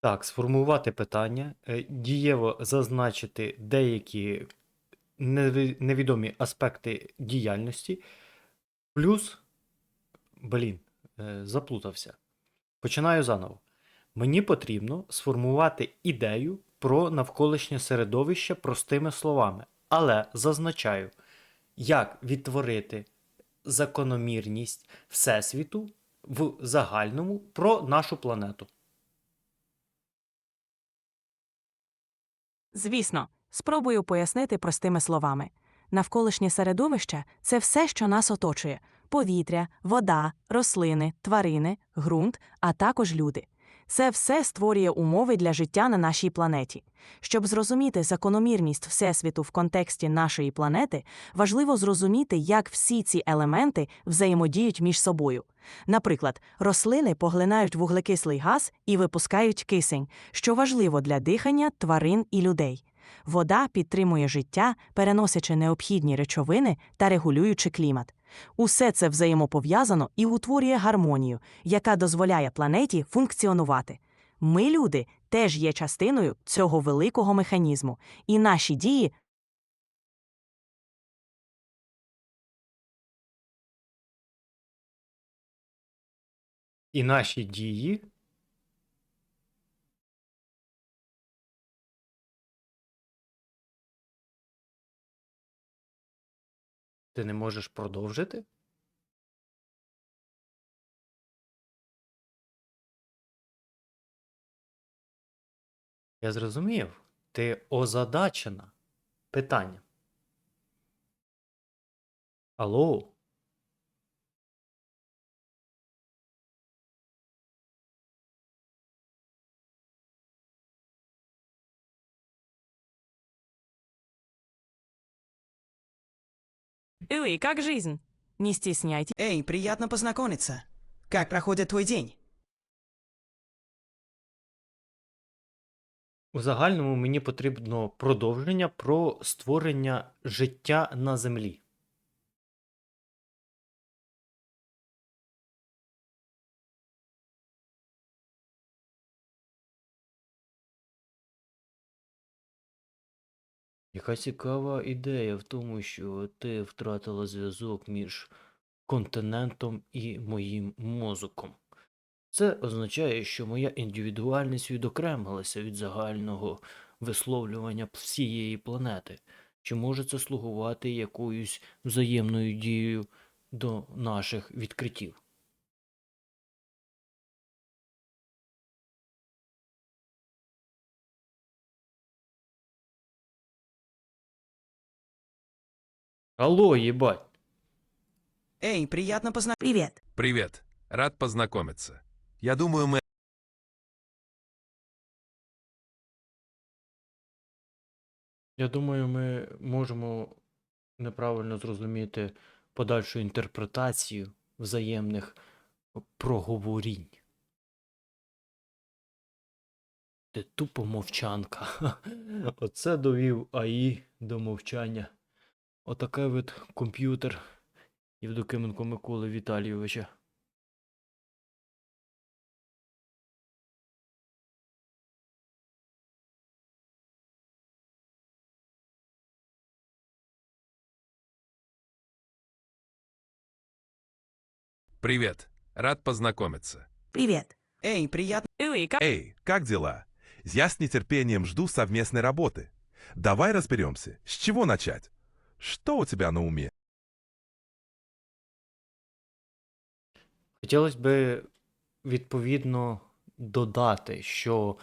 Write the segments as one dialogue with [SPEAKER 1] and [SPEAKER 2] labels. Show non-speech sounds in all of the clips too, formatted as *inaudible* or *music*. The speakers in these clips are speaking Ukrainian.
[SPEAKER 1] Так, сформувати питання, е, дієво зазначити деякі невідомі аспекти діяльності, плюс, блін, е, заплутався. Починаю заново. Мені потрібно сформувати ідею про навколишнє середовище простими словами, але зазначаю, як відтворити закономірність Всесвіту в загальному про нашу планету.
[SPEAKER 2] Звісно, спробую пояснити простими словами. Навколишнє середовище це все, що нас оточує: повітря, вода, рослини, тварини, ґрунт, а також люди. Це все створює умови для життя на нашій планеті. Щоб зрозуміти закономірність Всесвіту в контексті нашої планети, важливо зрозуміти, як всі ці елементи взаємодіють між собою. Наприклад, рослини поглинають вуглекислий газ і випускають кисень, що важливо для дихання тварин і людей. Вода підтримує життя, переносячи необхідні речовини та регулюючи клімат. Усе це взаємопов'язано і утворює гармонію, яка дозволяє планеті функціонувати. Ми, люди, теж є частиною цього великого механізму, і наші дії
[SPEAKER 1] І наші дії ти не можеш продовжити? Я зрозумів. Ти озадачена. Питання. Алло?
[SPEAKER 2] «Ой, как жизнь?» Не стесняйтесь.
[SPEAKER 3] Эй, приятно познакомиться. Как проходит твой день?
[SPEAKER 1] У загальному мені потрібно продовження про створення життя на землі. Яка цікава ідея в тому, що ти втратила зв'язок між континентом і моїм мозоком. Це означає, що моя індивідуальність відокремилася від загального висловлювання всієї планети. Чи може це слугувати якоюсь взаємною дією до наших відкриттів? Алло, їбать!
[SPEAKER 3] Эй, приятно познакомиться.
[SPEAKER 2] Привет.
[SPEAKER 4] Привет. Рад познакомиться. Я думаю, мы
[SPEAKER 1] Я думаю, ми можемо неправильно зрозуміти подальшу інтерпретацію взаємних проговорінь. Ти тупо мовчанка. *laughs* Оце довів АІ до мовчання. Отакий от комп'ютер Євдокименко Миколи Віталійовича.
[SPEAKER 4] Привет. Рад познакомиться.
[SPEAKER 2] Привет.
[SPEAKER 3] Эй, приятно.
[SPEAKER 2] Ой, как...
[SPEAKER 5] Эй, как дела? Я с нетерпением жду совместной работы. Давай разберемся, с чего начать? Что у тебя на уме?
[SPEAKER 1] Хотілося б відповідно додати, що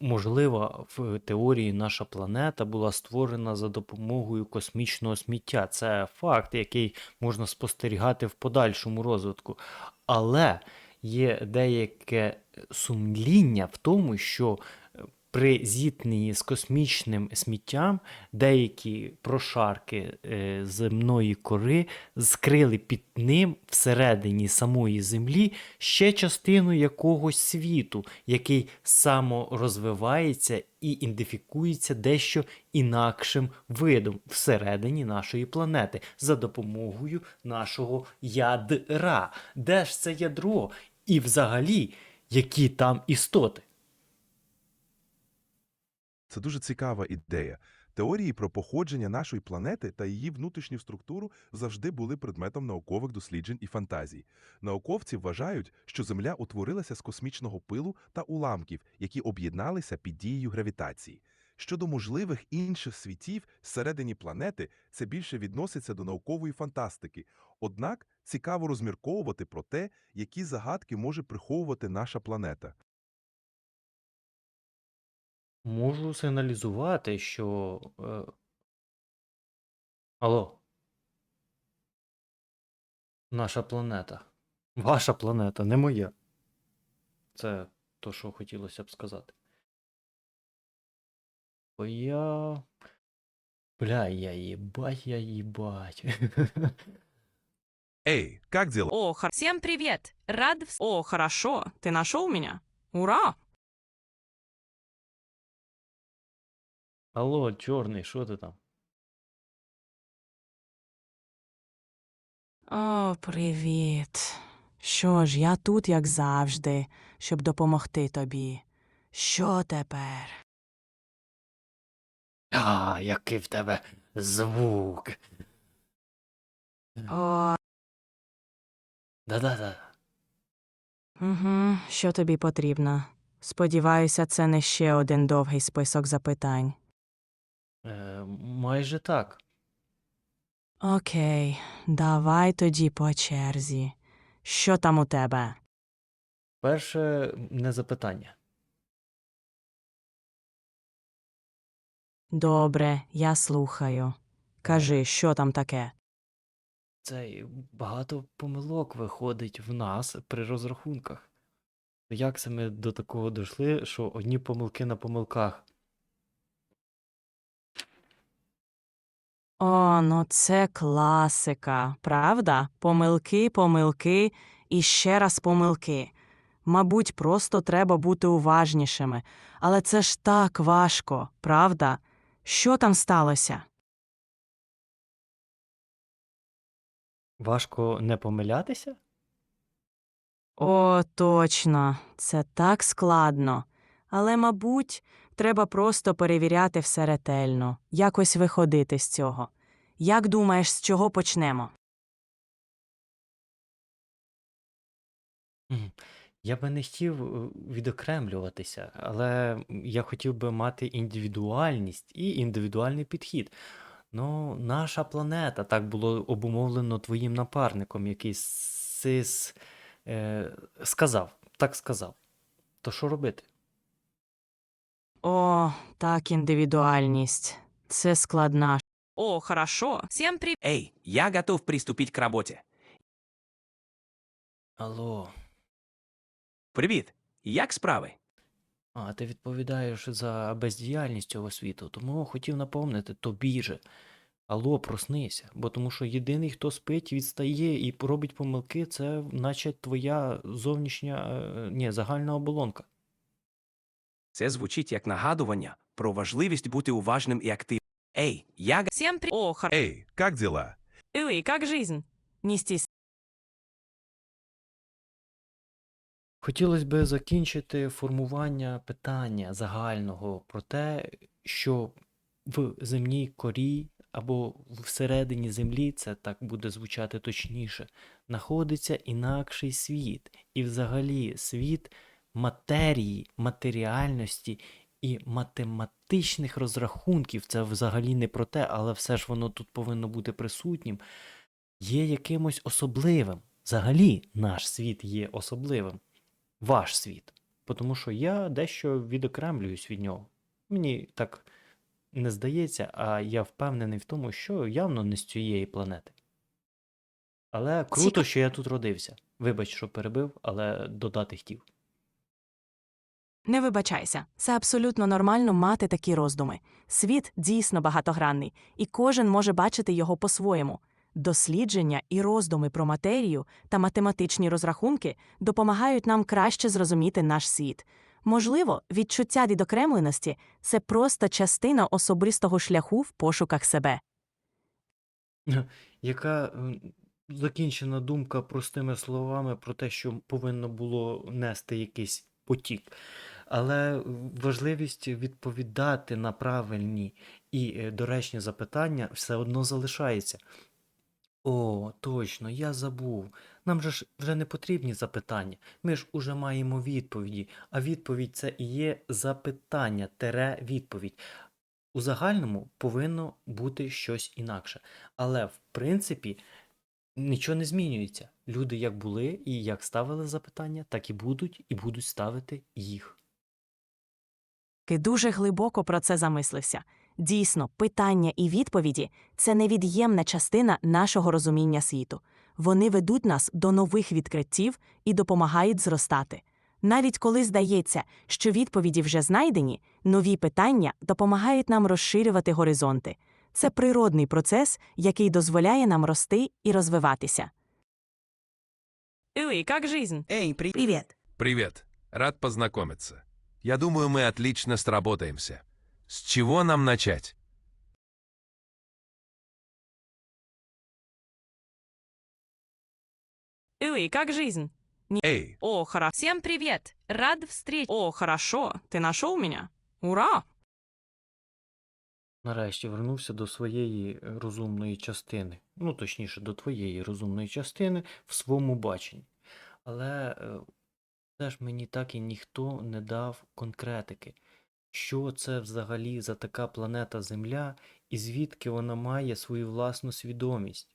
[SPEAKER 1] можливо в теорії наша планета була створена за допомогою космічного сміття. Це факт, який можна спостерігати в подальшому розвитку. Але є деяке сумління в тому, що при зіткненні з космічним сміттям деякі прошарки е, земної кори скрили під ним всередині самої землі ще частину якогось світу, який саморозвивається і ідентифікується дещо інакшим видом всередині нашої планети за допомогою нашого ядра. Де ж це ядро? І взагалі, які там істоти?
[SPEAKER 5] Це дуже цікава ідея. Теорії про походження нашої планети та її внутрішню структуру завжди були предметом наукових досліджень і фантазій. Науковці вважають, що Земля утворилася з космічного пилу та уламків, які об'єдналися під дією гравітації. Щодо можливих інших світів всередині планети, це більше відноситься до наукової фантастики. Однак цікаво розмірковувати про те, які загадки може приховувати наша планета.
[SPEAKER 1] Можу сигналізувати, що. Е... Алло. Наша планета. Ваша планета, не моя. Це то, що хотілося б сказати. Бо я. Бля, я їбать, я їбать. *laughs*
[SPEAKER 5] Эй, как дела?
[SPEAKER 2] О, хор... Всем привет! Рад... вс- О, хорошо, ты нашел меня? Ура!
[SPEAKER 1] Алло, чорний, що ти там?
[SPEAKER 2] О, привіт. Що ж, я тут, як завжди, щоб допомогти тобі. Що тепер?
[SPEAKER 1] А, який в тебе звук.
[SPEAKER 2] О,
[SPEAKER 1] Да-да-да.
[SPEAKER 2] угу. що тобі потрібно? Сподіваюся, це не ще один довгий список запитань.
[SPEAKER 1] Е, майже так.
[SPEAKER 2] Окей, давай тоді по черзі. Що там у тебе?
[SPEAKER 1] Перше не запитання.
[SPEAKER 2] Добре, я слухаю. Кажи, що там таке?
[SPEAKER 1] Це багато помилок виходить в нас при розрахунках. Як це ми до такого дійшли, що одні помилки на помилках?
[SPEAKER 2] О, ну це класика, правда? Помилки, помилки і ще раз помилки. Мабуть, просто треба бути уважнішими. Але це ж так важко, правда? Що там сталося?
[SPEAKER 1] Важко не помилятися?
[SPEAKER 2] О, точно, це так складно. Але, мабуть, треба просто перевіряти все ретельно, якось виходити з цього. Як думаєш, з чого почнемо?
[SPEAKER 1] Я би не хотів е, відокремлюватися, але я хотів би мати індивідуальність і індивідуальний підхід. Ну, наша планета, так було обумовлено твоїм напарником, який сис е, сказав, так сказав. То що робити?
[SPEAKER 2] О, так, індивідуальність. Це складна. О, хорошо. Всім привіт.
[SPEAKER 6] Эй, я готов приступить к работе.
[SPEAKER 1] Алло,
[SPEAKER 6] Привіт. Як справи?
[SPEAKER 1] а ти відповідаєш за бездіяльність цього світу, тому хотів напомнити тобі же. Алло, проснися, бо тому що єдиний, хто спить, відстає і робить помилки, це наче твоя зовнішня, е, ні, загальна оболонка.
[SPEAKER 6] Це звучить як нагадування про важливість бути уважним і активним. Ей, я га-
[SPEAKER 2] Всім привіт. О, хор...
[SPEAKER 5] Эй, как дела?
[SPEAKER 2] Ой, як жизнь? Нестись.
[SPEAKER 1] Хотілося би закінчити формування питання загального про те, що в земній корі або всередині землі, це так буде звучати точніше, знаходиться інакший світ. І взагалі світ матерії, матеріальності і математичних розрахунків, це взагалі не про те, але все ж воно тут повинно бути присутнім, є якимось особливим. Взагалі наш світ є особливим ваш світ. Тому що я дещо відокремлююсь від нього. Мені так не здається, а я впевнений в тому, що явно не з цієї планети. Але круто, що я тут родився. Вибач, що перебив, але додати хотів.
[SPEAKER 2] Не вибачайся, це абсолютно нормально мати такі роздуми. Світ дійсно багатогранний, і кожен може бачити його по-своєму. Дослідження і роздуми про матерію та математичні розрахунки допомагають нам краще зрозуміти наш світ. Можливо, відчуття відокремленості це просто частина особистого шляху в пошуках себе. *laughs*
[SPEAKER 1] Яка закінчена думка простими словами про те, що повинно було нести якийсь потік. Але важливість відповідати на правильні і е, доречні запитання все одно залишається. О, точно, я забув. Нам же ж вже не потрібні запитання. Ми ж уже маємо відповіді, а відповідь це і є запитання, тере відповідь. У загальному повинно бути щось інакше. Але в принципі нічого не змінюється. Люди як були і як ставили запитання, так і будуть, і будуть ставити їх.
[SPEAKER 2] Ки дуже глибоко про це замислився. Дійсно, питання і відповіді це невід'ємна частина нашого розуміння світу. Вони ведуть нас до нових відкриттів і допомагають зростати. Навіть коли здається, що відповіді вже знайдені, нові питання допомагають нам розширювати горизонти. Це природний процес, який дозволяє нам рости і розвиватися. Ілі, як жизнь?
[SPEAKER 3] Эй, при...
[SPEAKER 2] Привіт.
[SPEAKER 4] Рад познакомиться. Я думаю, мы отлично сработаемся. С чего нам начать?
[SPEAKER 2] Ілі, як жизнь?
[SPEAKER 4] Эй,
[SPEAKER 2] О, хорошо. Всем привет. Рад встретить. О, хорошо. Ты нашел меня? Ура!
[SPEAKER 1] Нарешті вернувся до своєї е, розумної частини. Ну, точніше, до твоєї розумної частини в своєму баченні. Але е, все ж мені так і ніхто не дав конкретики. Що це взагалі за така планета Земля, і звідки вона має свою власну свідомість?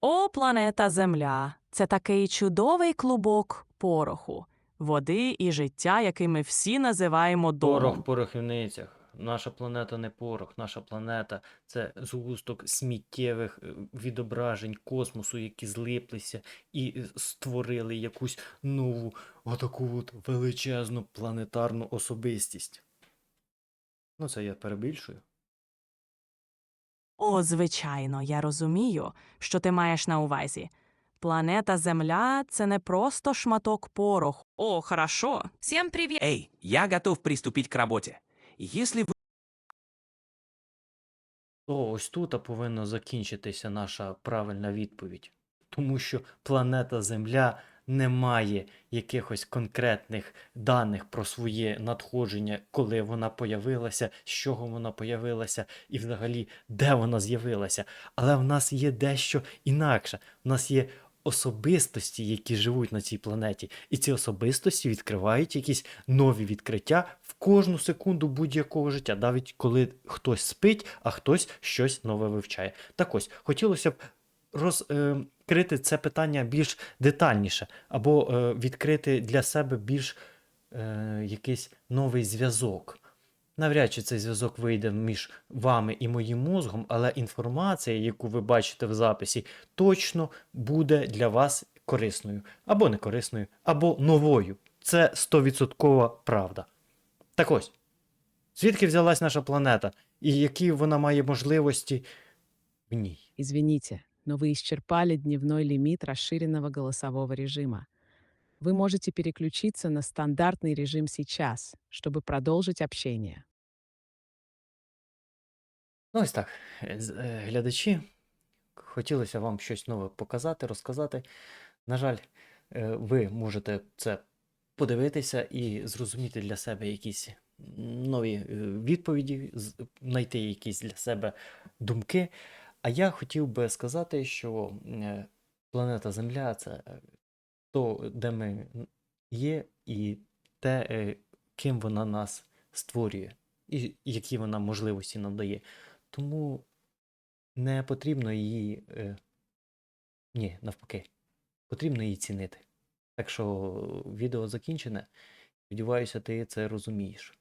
[SPEAKER 2] О, планета Земля. Це такий чудовий клубок пороху, води і життя, який ми всі називаємо домом.
[SPEAKER 1] Порох в порохівницях. Наша планета не порох, наша планета це згусток сміттєвих е, відображень космосу, які злиплися і е, створили якусь нову, отаку от величезну планетарну особистість. Ну, це я перебільшую.
[SPEAKER 2] О, звичайно, я розумію, що ти маєш на увазі. Планета Земля це не просто шматок пороху. О, хорошо. Всем привіт.
[SPEAKER 6] Эй, я готов приступить к работе. Если вы
[SPEAKER 1] То ось тут повинна закінчитися наша правильна відповідь. Тому що планета Земля не має якихось конкретних даних про своє надходження, коли вона появилася, з чого вона появилася і взагалі де вона з'явилася. Але в нас є дещо інакше. В нас є особистості, які живуть на цій планеті, і ці особистості відкривають якісь нові відкриття в кожну секунду будь-якого життя, навіть коли хтось спить, а хтось щось нове вивчає. Так ось хотілося б розкрити це питання більш детальніше, або е, відкрити для себе більш е, якийсь новий зв'язок. Навряд чи цей зв'язок вийде між вами і моїм мозгом, але інформація, яку ви бачите в записі, точно буде для вас корисною, або не корисною, або новою. Це 100% правда. Так ось, звідки взялась наша планета, і які вона має можливості в ній?
[SPEAKER 7] Извините, но вы исчерпали дневной лимит расширенного голосового режима Вы можете переключиться на стандартный режим сейчас, чтобы продолжить общение.
[SPEAKER 1] Ну, ось так, е, з- е, глядачі, хотілося вам щось нове показати, розказати. На жаль, е, ви можете це подивитися і зрозуміти для себе якісь нові е, відповіді, з- знайти якісь для себе думки. А я хотів би сказати, що е, планета Земля це е, то, де ми є, і те, е, ким вона нас створює, і які вона можливості нам дає. Тому не потрібно її. Е... Ні, навпаки, потрібно її цінити. Так що відео закінчене. Сподіваюся, ти це розумієш.